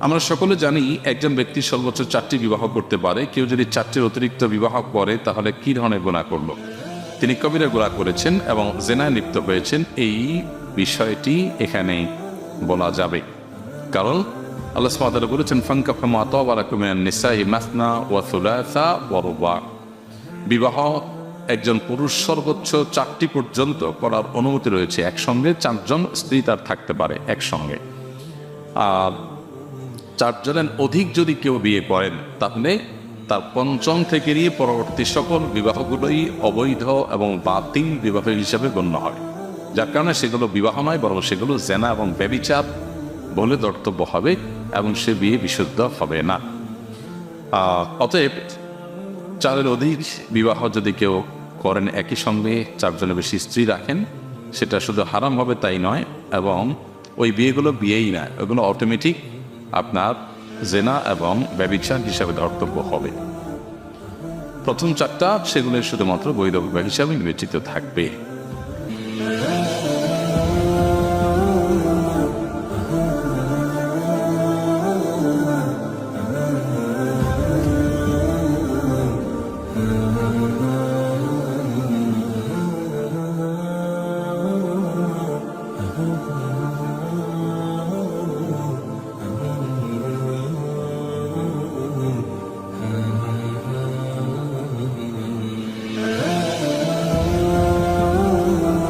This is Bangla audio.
আমরা সকলে জানি একজন ব্যক্তি সর্বোচ্চ চারটি বিবাহ করতে পারে। কেউ যদি চারটির অতিরিক্ত বিবাহ করে, তাহলে কি ধরনের গুণা করল? তিনি কবিরা গুণা করেছেন এবং জেনায় লিপ্ত হয়েছেন। এই বিষয়টি এখানে বলা যাবে। কারণ আল্লাহ সুবহানাহু বলেছেন ফাঙ্কা ফামা তাওয়ারাকুম মিনান নিসাই মাসনা ওয়া সুলাসা ওয়া বিবাহ একজন পুরুষ সর্বোচ্চ চারটি পর্যন্ত করার অনুমতি রয়েছে। একসঙ্গে চারজন স্ত্রী তার থাকতে পারে একসঙ্গে। আর চারজনের অধিক যদি কেউ বিয়ে করেন, তাহলে তার পঞ্চম থেকে নিয়ে পরবর্তী সকল বিবাহগুলোই অবৈধ এবং বাতিল বিবাহ হিসাবে গণ্য হয়। যার কারণে সেগুলো বিবাহ নয়, বরং সেগুলো জেনা এবং ব্যবিচার বলে দর্তব্য হবে এবং সে বিয়ে বিশুদ্ধ হবে না। অতএব চারের অধিক বিবাহ যদি কেউ করেন একই সঙ্গে, চারজনের বেশি স্ত্রী রাখেন, সেটা শুধু হারাম হবে তাই নয়, এবং ওই বিয়েগুলো বিয়েই নয়, ওগুলো অটোমেটিক আপনার জেনা এবং ব্যবচার হিসাবে ধর্তব্য হবে প্রথম চারটা সেগুলো শুধুমাত্র বৈধ বিবাহ হিসাবে বিবেচিত থাকবে Mm-hmm.